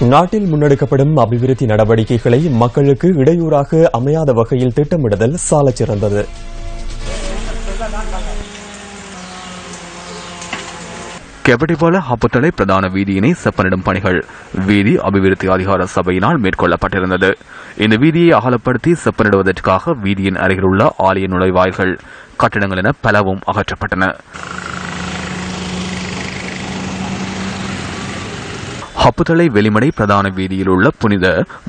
நாட்டில் முன்னெடுக்கப்படும் அபிவிருத்தி நடவடிக்கைகளை மக்களுக்கு இடையூறாக அமையாத வகையில் திட்டமிடுதல் சாலச்சிறந்தது சிறந்தது. கெபடிவால பிரதான வீதியினை செப்பனிடும் பணிகள். வீதி அபிவிருத்தி அதிகார சபையினால் மேற்கொள்ளப்பட்டிருந்தது. இந்த வீதியை அகலப்படுத்தி செப்பனிடுவதற்காக வீதியின் அருகிலுள்ள ஆலய நுழைவாயில்கள் கட்டிடங்கள் என பலவும் அகற்றப்பட்டன. ஹப்புதலை வெளிமடை பிரதான வீதியில் உள்ள புனித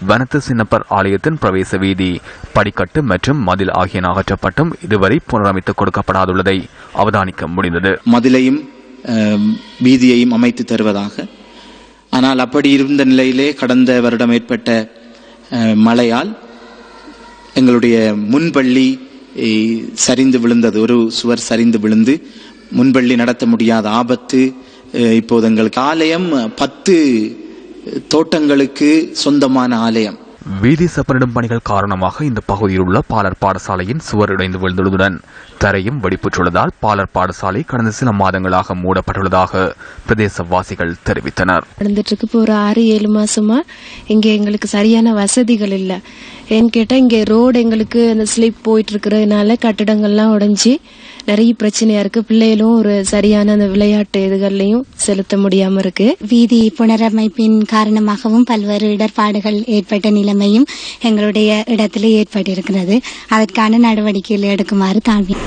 வனத்து சின்னப்பர் ஆலயத்தின் பிரவேச வீதி படிக்கட்டு மற்றும் மதில் ஆகியன அகற்றப்பட்டும் இதுவரை புனரமைத்து கொடுக்கப்படாதுள்ளதை அவதானிக்க முடிந்தது. மதிலையும் வீதியையும் அமைத்து தருவதாக. ஆனால் அப்படி இருந்த நிலையிலே கடந்த வருடம் ஏற்பட்ட மழையால் எங்களுடைய முன்பள்ளி சரிந்து விழுந்தது. ஒரு சுவர் சரிந்து விழுந்து முன்பள்ளி நடத்த முடியாத ஆபத்து இப்போது எங்களுக்கு ஆலயம் பத்து தோட்டங்களுக்கு சொந்தமான ஆலயம். வீதி செப்பனிடும் பணிகள் காரணமாக இந்த பகுதியில் உள்ள பாலர் பாடசாலையின் சுவர் இடைந்து விழுந்துள்ளதுடன் தரையும் வெடிப்புற்றுள்ளதால் பாலர் பாடசாலை கடந்த சில மாதங்களாக மூடப்பட்டுள்ளதாக பிரதேசவாசிகள் தெரிவித்தனர். நடந்துட்டு இருக்கு இப்போ ஒரு ஆறு ஏழு மாசமா இங்க எங்களுக்கு சரியான வசதிகள் இல்ல. ஏன்னு கேட்டா இங்க ரோடு எங்களுக்கு அந்த ஸ்லிப் போயிட்டு இருக்கிறதுனால கட்டிடங்கள்லாம் உடைஞ்சு நிறைய பிரச்சனையா இருக்கு. பிள்ளைகளும் ஒரு சரியான அந்த விளையாட்டு இதுகள்லயும் செலுத்த முடியாம இருக்கு. வீதி புனரமைப்பின் காரணமாகவும் பல்வேறு இடர்பாடுகள் ஏற்பட்ட நிலைமையும் எங்களுடைய இடத்திலே ஏற்பட்டிருக்கிறது. அதற்கான நடவடிக்கையில் எடுக்குமாறு தாழ்வி